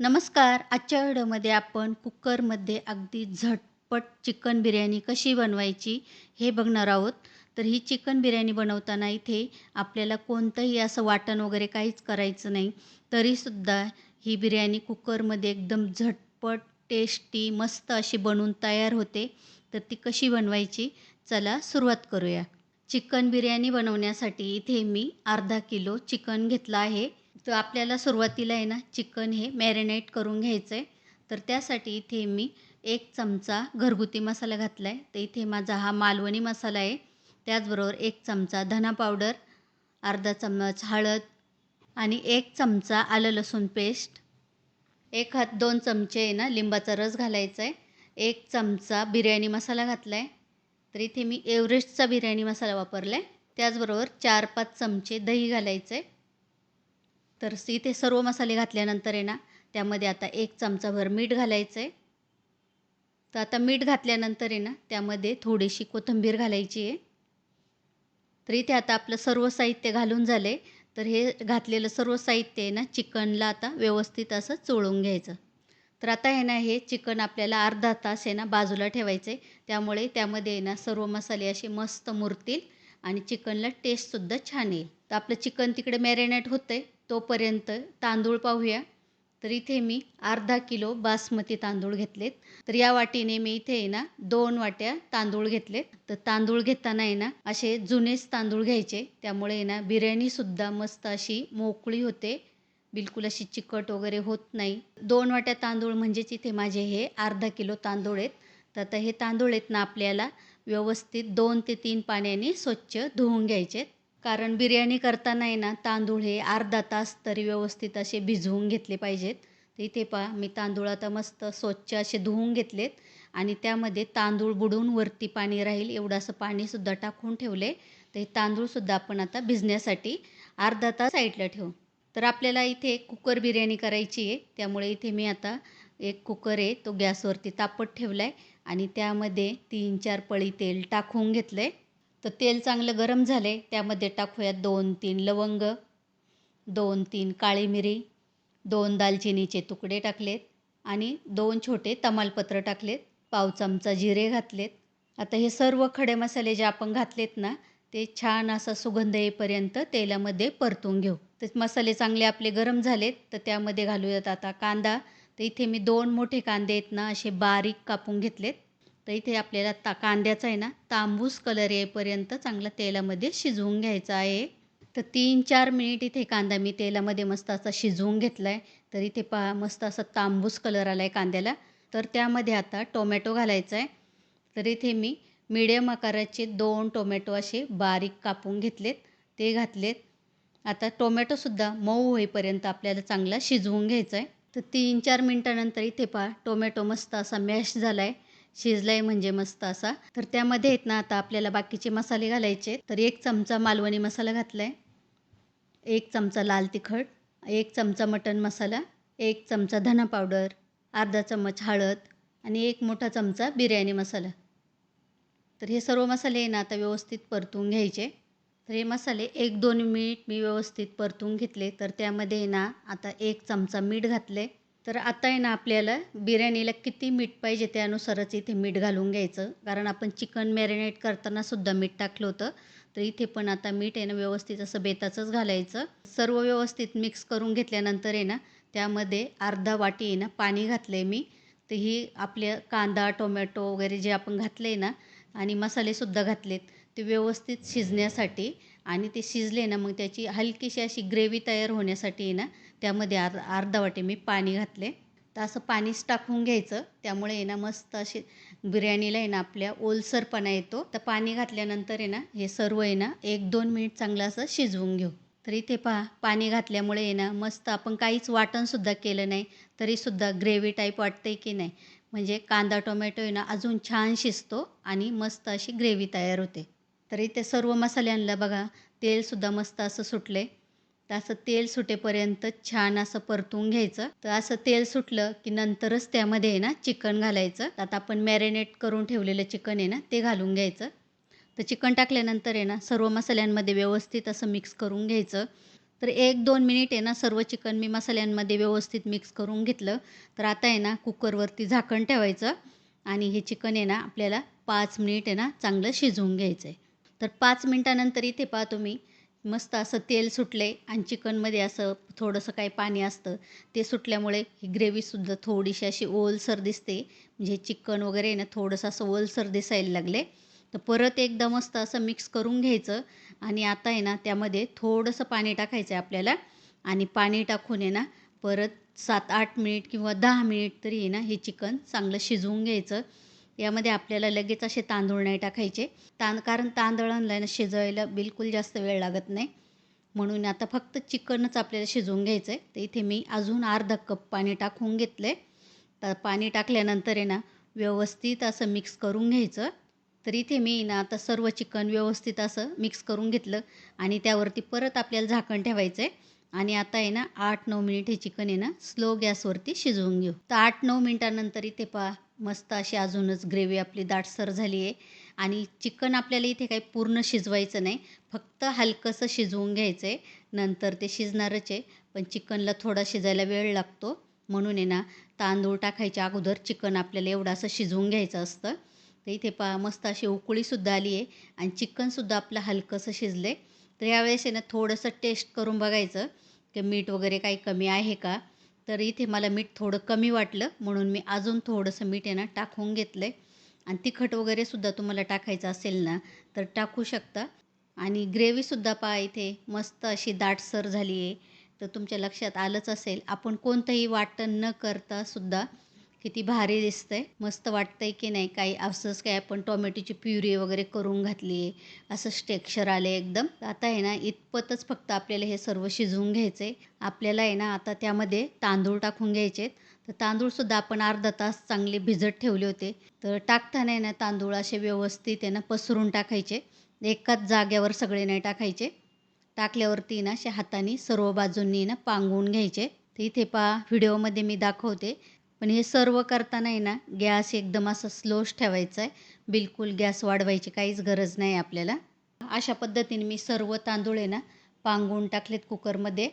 नमस्कार. आजच्या व्हिडिओमध्ये आपण कुकरमध्ये अगदी झटपट चिकन बिर्याणी कशी बनवायची हे बघणार आहोत. तर ही चिकन बिर्याणी बनवताना इथे आपल्याला कोणतंही असं वाटण वगैरे काहीच करायचं नाही. तरीसुद्धा ही बिर्याणी कुकरमध्ये एकदम झटपट टेस्टी मस्त अशी बनवून तयार होते. तर ती कशी बनवायची? चला सुरुवात करूया. चिकन बिर्याणी बनवण्यासाठी इथे मी अर्धा किलो चिकन घेतलं आहे. तर आपल्याला सुरुवातीला आहे ना चिकन हे मॅरिनेट करून घ्यायचं आहे तर त्यासाठी इथे मी एक चमचा घरगुती मसाला घातला आहे तर इथे माझा हा मालवणी मसाला आहे. त्याचबरोबर एक चमचा धना पावडर अर्धा चम्मच हळद आणि एक चमचा आलं लसूण पेस्ट एक हात दोन चमचे आहे ना लिंबाचा रस घालायचा आहे एक चमचा बिर्याणी मसाला घातला आहे तर इथे मी एव्हरेस्टचा बिर्याणी मसाला वापरला आहे त्याचबरोबर चार पाच चमचे दही घालायचं आहे तर इथे सर्व मसाले घातल्यानंतर आहे ना त्यामध्ये आता एक चमचाभर मीठ घालायचं आहे तर आता मीठ घातल्यानंतर आहे ना त्यामध्ये थोडीशी कोथिंबीर घालायची आहे. तर इथे आता आपलं सर्व साहित्य घालून झालं आहे तर हे घातलेलं सर्व साहित्य आहे ना चिकनला आता व्यवस्थित असं चोळून घ्यायचं. तर आता आहे ना हे चिकन आपल्याला अर्धा तास आहे ना बाजूला ठेवायचं आहे त्यामुळे त्यामध्ये आहे ना सर्व मसाले असे मस्त मुरतील आणि चिकनला टेस्टसुद्धा छान येईल. तर आपलं चिकन तिकडे मॅरिनेट होतं आहे तोपर्यंत तांदूळ पाहूया. तर इथे मी अर्धा किलो बासमती तांदूळ घेतलेत. तर या वाटीने मी इथे आहे ना दोन वाट्या तांदूळ घेतलेत. तर तांदूळ घेताना आहे ना असे जुनेच तांदूळ घ्यायचे. त्यामुळे आहे ना बिर्याणीसुद्धा मस्त अशी मोकळी होते. बिलकुल अशी चिकट वगैरे होत नाही. दोन वाट्या तांदूळ म्हणजेच इथे माझे हे अर्धा किलो तांदूळ आहेत. तर आता हे तांदूळ आहेत ना आपल्याला व्यवस्थित दोन ते तीन पाण्याने स्वच्छ धुवून घ्यायचे कारण बिर्याणी करताना आहे ना तांदूळ हे अर्धा तास तरी व्यवस्थित असे भिजवून घेतले पाहिजेत. तर इथे पहा मी तांदूळ आता मस्त स्वच्छ असे धुवून घेतलेत. आणि त्यामध्ये तांदूळ बुडून वरती पाणी राहील एवढं असं पाणीसुद्धा टाकून ठेवले. तर हे तांदूळसुद्धा आपण आता भिजण्यासाठी अर्धा तास साईडला ठेवू. तर आपल्याला इथे कुकर बिर्याणी करायची आहे. त्यामुळे इथे मी आता एक कुकर आहे तो गॅसवरती तापत ठेवला आहे आणि त्यामध्ये तीन चार पळी तेल टाकून घेतलं आहे तर तेल चांगलं गरम झालं आहे त्यामध्ये टाकूयात दोन तीन लवंग दोन तीन काळी मिरी दोन दालचिनीचे तुकडे टाकलेत आणि दोन छोटे तमालपत्र टाकलेत पाव चमचा जिरे घातलेत. आता हे सर्व खडे मसाले जे आपण घातलेत ना ते छान असा सुगंध येईपर्यंत तेलामध्ये परतून घेऊ. तर मसाले चांगले आपले गरम झालेत तर त्यामध्ये घालूयात आता कांदा. तर इथे मी दोन मोठे कांदे आहेत ना असे बारीक कापून घेतलेत. तर इथे आपल्याला ता कांद्याचा आहे ना तांबूस कलर येईपर्यंत चांगला तेलामध्ये शिजवून घ्यायचा आहे. तर तीन चार मिनिट इथे कांदा मी तेलामध्ये मस्त असा शिजवून घेतला आहे तर इथे पहा मस्त असा तांबूस कलर आला आहे कांद्याला. तर त्यामध्ये आता टोमॅटो घालायचा आहे. तर इथे मी मिडियम आकाराचे दोन टोमॅटो असे बारीक कापून घेतलेत. ते घातलेत. आता टोमॅटोसुद्धा मऊ होईपर्यंत आपल्याला चांगला शिजवून घ्यायचा आहे. तर तीन चार मिनटानंतर इथे पहा टोमॅटो मस्त असा मॅश झाला आहे शिजलाय म्हणजे मस्त असा. तर त्यामध्ये आहेत ना आता आपल्याला बाकीचे मसाले घालायचे तर एक चमचा मालवणी मसाला घातला आहे एक चमचा लाल तिखट. एक चमचा मटन मसाला. एक चमचा धना पावडर. अर्धा चम्मच हळद. आणि एक मोठा चमचा बिर्याणी मसाला. तर हे सर्व मसाले आहे ना आता व्यवस्थित परतून घ्यायचे. तर हे मसाले एक दोन मिनिट मी व्यवस्थित परतून घेतले. तर त्यामध्ये ना आता एक चमचा मीठ घातले तर आता आहे ना आपल्याला बिर्याणीला किती मीठ पाहिजे त्यानुसारच इथे मीठ घालून घ्यायचं. कारण आपण चिकन मॅरिनेट करताना सुद्धा मीठ टाकलं होतं. तर इथे पण आता मीठ आहे ना व्यवस्थित असं बेताचंच घालायचं. सर्व व्यवस्थित मिक्स करून घेतल्यानंतर आहे ना त्यामध्ये अर्धा वाटी आहे ना पाणी घातलं आहे मी. तर ही आपल्या कांदा टोमॅटो वगैरे जे आपण घातले आहे ना आणि मसालेसुद्धा घातलेत ते व्यवस्थित शिजण्यासाठी आणि ते शिजले ना मग त्याची हलकीशी अशी ग्रेव्ही तयार होण्यासाठी आहे ना त्यामध्ये अर् अर्धा वाटी मी पाणी घातले. तर असं पाणीच टाकून घ्यायचं. त्यामुळे आहे ना मस्त अशी बिर्याणीला आहे ना आपल्या ओलसरपणा येतो. तर पाणी घातल्यानंतर आहे ना हे सर्व आहे ना एक दोन मिनिट चांगलं असं शिजवून घेऊ. तर इथे पहा पाणी घातल्यामुळे आहे ना मस्त आपण काहीच वाटणसुद्धा केलं नाही तरीसुद्धा ग्रेव्ही टाईप वाटते की नाही. म्हणजे कांदा टोमॅटो आहे ना अजून छान शिजतो आणि मस्त अशी ग्रेव्ही तयार होते. तरी ते सर्व मसाल्यांना बघा. तेलसुद्धा मस्त असं सुटले. तर असं तेल सुटेपर्यंत छान असं परतून घ्यायचं. तर असं तेल सुटलं की नंतरच त्यामध्ये आहे ना चिकन घालायचं. आता आपण मॅरिनेट करून ठेवलेलं चिकन आहे ना ते घालून घ्यायचं. तर चिकन टाकल्यानंतर आहे ना सर्व मसाल्यांमध्ये व्यवस्थित असं मिक्स करून घ्यायचं. तर एक दोन मिनिट आहे ना सर्व चिकन मी मसाल्यांमध्ये व्यवस्थित मिक्स करून घेतलं. तर आता आहे ना कुकरवरती झाकण ठेवायचं. आणि हे चिकन आहे ना आपल्याला पाच मिनिट आहे ना चांगलं शिजवून घ्यायचं आहे तर पाच मिनटानंतर इथे पहा तुम्ही. मस्त असं तेल सुटले आणि चिकनमध्ये असं थोडंसं काही पाणी असतं. ते सुटल्यामुळे ही ग्रेव्हीसुद्धा थोडीशी अशी ओलसर दिसते. म्हणजे चिकन वगैरे आहे ना थोडंसं असं ओलसर दिसायला लागले. तर परत एकदा मस्त असं मिक्स करून घ्यायचं. आणि आता आहे ना त्यामध्ये थोडंसं पाणी टाकायचं आहे आपल्याला. आणि पाणी टाकून आहे ना परत सात आठ मिनिट किंवा दहा मिनिट तरी आहे ना हे चिकन चांगलं शिजवून घ्यायचं. यामध्ये आपल्याला लगेच असे तांदूळ नाही टाकायचे. तां कारण तांदूळ ना शिजवायला बिलकुल जास्त वेळ लागत नाही. म्हणून आता फक्त चिकनच आपल्याला शिजवून घ्यायचं आहे तर इथे मी अजून अर्धा कप पाणी टाकून घेतलं आहे तर पाणी टाकल्यानंतर आहे ना व्यवस्थित असं मिक्स करून घ्यायचं. तर इथे मी ना आता सर्व चिकन व्यवस्थित असं मिक्स करून घेतलं. आणि त्यावरती परत आपल्याला झाकण ठेवायचं आहे आणि आता आहे ना आठ नऊ मिनिट हे चिकन आहे ना स्लो गॅसवरती शिजवून घेऊ. तर आठ नऊ मिनटानंतर इथे पहा मस्त अशी अजूनच ग्रेव्ही आपली दाटसर झाली आहे आणि चिकन आपल्याला इथे काही पूर्ण शिजवायचं नाही. फक्त हलकंसं शिजवून घ्यायचं आहे नंतर ते शिजणारच आहे. पण चिकनला थोडा शिजायला वेळ लागतो. म्हणून आहे ना तांदूळ टाकायच्या अगोदर चिकन आपल्याला एवढं असं शिजवून घ्यायचं असतं. तर इथे पा मस्त अशी उकळीसुद्धा आली आहे आणि चिकनसुद्धा आपलं हलकंसं शिजलं आहे तर यावेळेस आहे ना थोडंसं टेस्ट करून बघायचं. की मीठ वगैरे काही कमी आहे का? तर इथे मला मीठ थोडं कमी वाटलं म्हणून मी अजून थोडंसं मीठ आहे ना टाकून घेतलं आहे आणि तिखट वगैरेसुद्धा तुम्हाला टाकायचं असेल ना तर टाकू शकता. आणि ग्रेव्हीसुद्धा पहा इथे मस्त अशी दाटसर झाली आहे तर तुमच्या लक्षात आलंच असेल. आपण कोणतंही वाटण न करता सुद्धा किती भारी दिसतंय. मस्त वाटतंय की नाही काही असंच काय आपण टोमॅटोची प्युरी वगैरे करून घातली आहे. असंच टेक्स्चर आले एकदम. आता आहे ना इतपतच फक्त आपल्याला हे सर्व शिजवून घ्यायचं आहे आपल्याला आहे ना आता त्यामध्ये तांदूळ टाकून घ्यायचे तर तांदूळसुद्धा आपण अर्धा तास चांगले भिजत ठेवले होते. तर टाकताना आहे ना तांदूळ असे व्यवस्थित आहे ना पसरून टाकायचे. एकाच जाग्यावर सगळे नाही टाकायचे. टाकल्यावरती ना असे हाताने सर्व बाजूंनी ना पांगवून घ्यायचे. तर इथे पहा व्हिडिओमध्ये मी दाखवते. पण हे सर्व करताना आहे ना गॅस एकदम असं स्लोच ठेवायचा आहे बिलकुल गॅस वाढवायची काहीच गरज नाही आपल्याला. अशा पद्धतीने मी सर्व तांदूळ आहे ना पांगून टाकलेत कुकरमध्ये.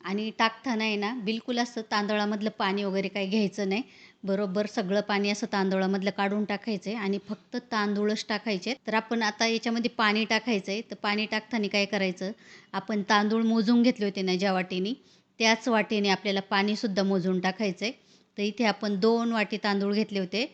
आणि टाकताना आहे ना बिलकुल असं तांदळामधलं पाणी वगैरे काही घ्यायचं नाही. बरोबर सगळं पाणी असं तांदळामधलं काढून टाकायचं आहे आणि फक्त तांदूळच टाकायचे. तर आपण आता याच्यामध्ये पाणी टाकायचं आहे तर पाणी टाकताना काय करायचं आपण तांदूळ मोजून घेतले होते ना ज्या वाटेने त्याच वाटेने आपल्याला पाणीसुद्धा मोजून टाकायचं आहे तर इथे आपण दोन वाटी तांदूळ घेतले होते.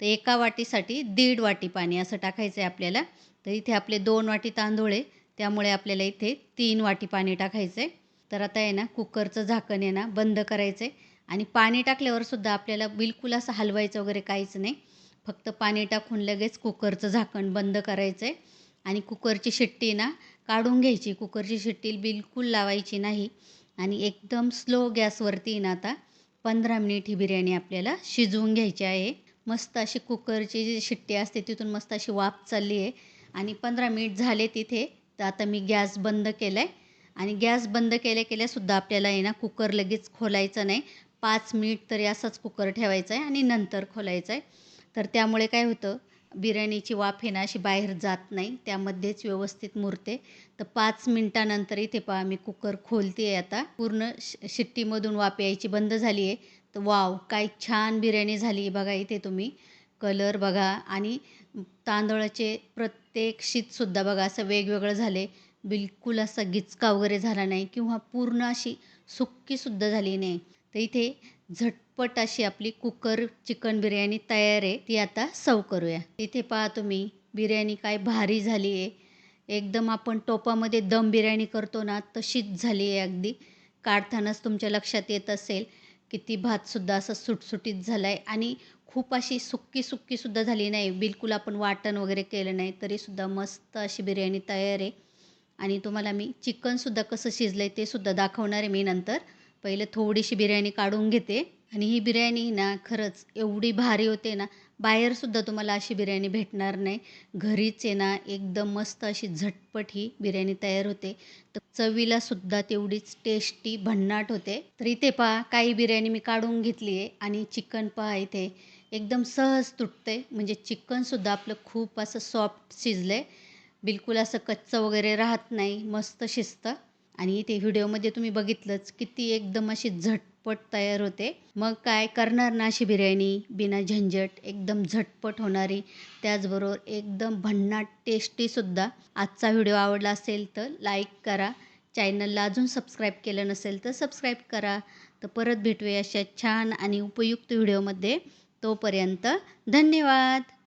तर एका वाटीसाठी दीड वाटी पाणी असं टाकायचं आहे आपल्याला. तर इथे आपले दोन वाटी तांदूळ आहे. त्यामुळे आपल्याला इथे तीन वाटी पाणी टाकायचं आहे तर आता आहे ना कुकरचं झाकण आहे ना बंद करायचं आहे आणि पाणी टाकल्यावर सुद्धा आपल्याला बिलकुल असं हलवायचं वगैरे काहीच नाही. फक्त पाणी टाकून लगेच कुकरचं झाकण बंद करायचं आहे आणि कुकरची शिट्टी ना काढून घ्यायची. कुकरची शिट्टी बिलकुल लावायची नाही. आणि एकदम स्लो गॅसवरती ना आता पंधरा मिनिट ही बिर्याणी आपल्याला शिजवून घ्यायची आहे. मस्त अशी कुकरची जी शिट्टी असते तिथून मस्त अशी वाफ चालली आहे. आणि पंधरा मिनिट झाले तिथे तर आता मी गॅस बंद केला आहे आणि गॅस बंद केल्या केल्यासुद्धा आपल्याला आहे ना कुकर लगेच खोलायचं नाही. पाच मिनिट तरी असाच कुकर ठेवायचा आहे आणि नंतर खोलायचं आहे. तर त्यामुळे काय होतं बिर्याणीची वाफ आहे ना अशी बाहेर जात नाही. त्यामध्येच व्यवस्थित मुरते. तर पाच मिनटानंतर इथे पहा मी कुकर खोलते आहे आता. पूर्ण श शिट्टीमधून वाफ यायची बंद झाली आहे तर वाव काय छान बिर्याणी झाली. बघा इथे तुम्ही. कलर बघा. आणि तांदळाचे प्रत्येक शीतसुद्धा बघा असं वेगवेगळं झाले बिलकुल असा गिचका वगैरे झाला नाही. किंवा पूर्ण अशी सुक्कीसुद्धा झाली नाही. तर इथे झटपट अशी आपली कुकर चिकन बिर्याणी तयार आहे. ती आता सव करूया. इथे पहा तुम्ही बिर्याणी काय भारी झाली आहे. एकदम आपण टोपामध्ये दम बिर्याणी करतो ना तशीच झाली आहे अगदी. काढतानाच तुमच्या लक्षात येत असेल की ती भातसुद्धा असं सुटसुटीत झाला आहे आणि खूप अशी सुक्की सुक्कीसुद्धा झाली नाही. बिलकुल आपण वाटण वगैरे केलं नाही तरीसुद्धा मस्त अशी बिर्याणी तयार आहे. आणि तुम्हाला मी चिकनसुद्धा कसं शिजलं आहे ते सुद्धा दाखवणार आहे मी नंतर. पहिले थोडीशी बिर्याणी काढून घेते. आणि ही बिर्याणी ना खरंच एवढी भारी होते ना बाहेरसुद्धा तुम्हाला अशी बिर्याणी भेटणार नाही. घरीच आहे ना एकदम मस्त अशी झटपट ही बिर्याणी तयार होते. तर चवीलासुद्धा तेवढीच टेस्टी भन्नाट होते. तर इथे पहा काही बिर्याणी मी काढून घेतली आहे आणि चिकन पहा इथे. एकदम सहज तुटते म्हणजे चिकनसुद्धा आपलं खूप असं सॉफ्ट शिजलं आहे बिलकुल असं कच्चं वगैरे राहत नाही. मस्त शिजतं. आणि ते व्हिडिओमध्ये तुम्ही बघितलंच किती एकदम अशी झटपट तयार होते. मग काय करणार ना अशी बिर्याणी बिना झंझट एकदम झटपट होणारी. त्याचबरोबर एकदम भन्नाट टेस्टीसुद्धा आजचा व्हिडिओ आवडला असेल तर लाईक करा. चॅनलला अजून सबस्क्राईब केलं नसेल तर सबस्क्राईब करा. तर परत भेटूया अशा छान आणि उपयुक्त व्हिडिओमध्ये. तोपर्यंत धन्यवाद!